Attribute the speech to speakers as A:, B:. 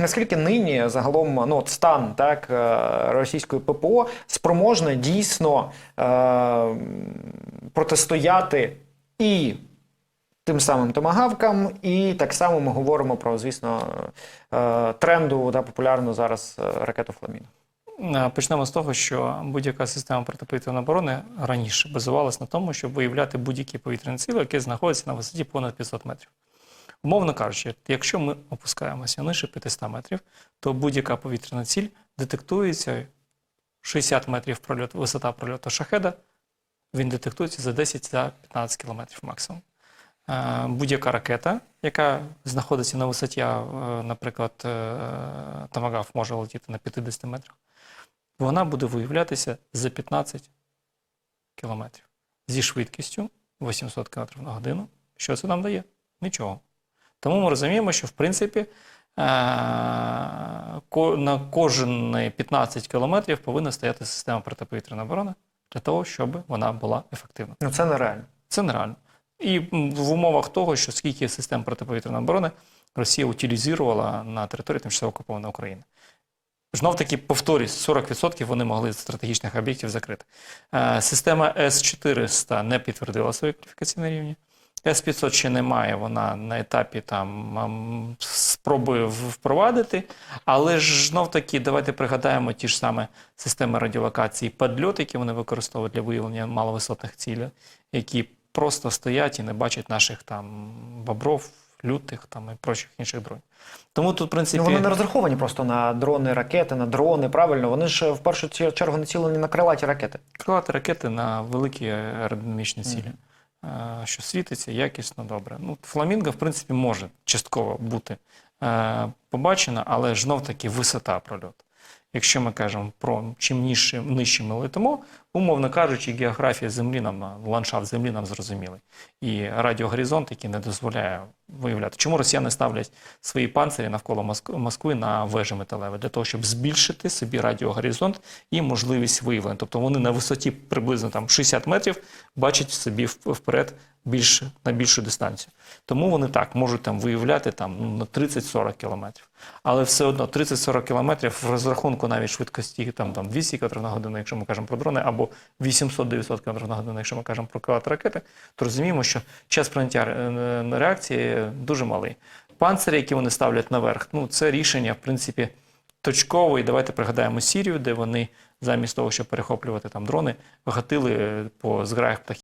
A: Наскільки нині загалом ну, от стан так, е, російської ППО спроможне дійсно е, протистояти і тим самим томагавкам, і так само ми говоримо про, звісно, е, тренду та популярну зараз е, ракету Фламіно.
B: Е, Почнемо з того, що будь-яка система протиповітряної оборони раніше базувалась на тому, щоб виявляти будь-які повітряні сили, які знаходяться на висоті понад 500 метрів. Умовно кажучи, якщо ми опускаємося нижче 500 метрів, то будь-яка повітряна ціль детектується 60 метрів прольот, висота прольоту шахеда, він детектується за 10-15 кілометрів максимум. Е, Будь-яка ракета, яка знаходиться на висоті, е, наприклад, е, Томагав може летіти на 50 метрах, вона буде виявлятися за 15 кілометрів зі швидкістю 800 км на годину. Що це нам дає? Нічого. Тому ми розуміємо, що в принципі е, на кожні 15 кілометрів повинна стояти система протиповітряної оборони для того, щоб вона була ефективна.
A: Ну це нереально.
B: Це нереально. І в умовах того, що скільки систем протиповітряної оборони Росія утилізувала на території тимчасово окупованої України. Знов таки, повторюсь, 40% вони могли стратегічних об'єктів закрити. Е, Система С-400 не підтвердила свої кваліфікаційні рівні. С-500 ще немає, вона на етапі там спроби впровадити. Але ж знов таки, давайте пригадаємо ті ж саме системи радіолокації падльот, які вони використовують для виявлення маловисотних цілей, які просто стоять і не бачать наших там бобров, лютих там і прочих інших дронів. Тому тут, в принципі,
A: Ну, вони не розраховані просто на дрони, ракети, на дрони. Правильно, вони ж в першу чергу націлені на крилаті ракети.
B: крилати ракети на великі аеродинамічні цілі, е, що світиться якісно добре. Ну, фламінго, в принципі, може частково бути е, побачена, але знов таки висота прольоту. Якщо ми кажемо про чим нижче ми летимо, умовно кажучи, географія Землі нам, ландшафт Землі нам зрозумілий. І радіогоризонт, який не дозволяє виявляти. Чому росіяни ставлять свої панцирі навколо Москви на вежі металеві? Для того, щоб збільшити собі радіогоризонт і можливість виявлення. Тобто вони на висоті приблизно там 60 метрів бачать собі вперед більш, на більшу дистанцію. Тому вони так можуть там виявляти там, ну, на 30-40 кілометрів. Але все одно 30-40 кілометрів в розрахунку навіть швидкості там, там 200 км на годину, якщо ми кажемо про дрони, або 800-900 км на годину, якщо ми кажемо про крилаті ракети, то розуміємо, що час прийняття е, реакції дуже малий. Панцирі, які вони ставлять наверх, ну це рішення, в принципі, точкове. І давайте пригадаємо Сірію, де вони замість того, щоб перехоплювати там дрони, гатили е, по зграях птахів.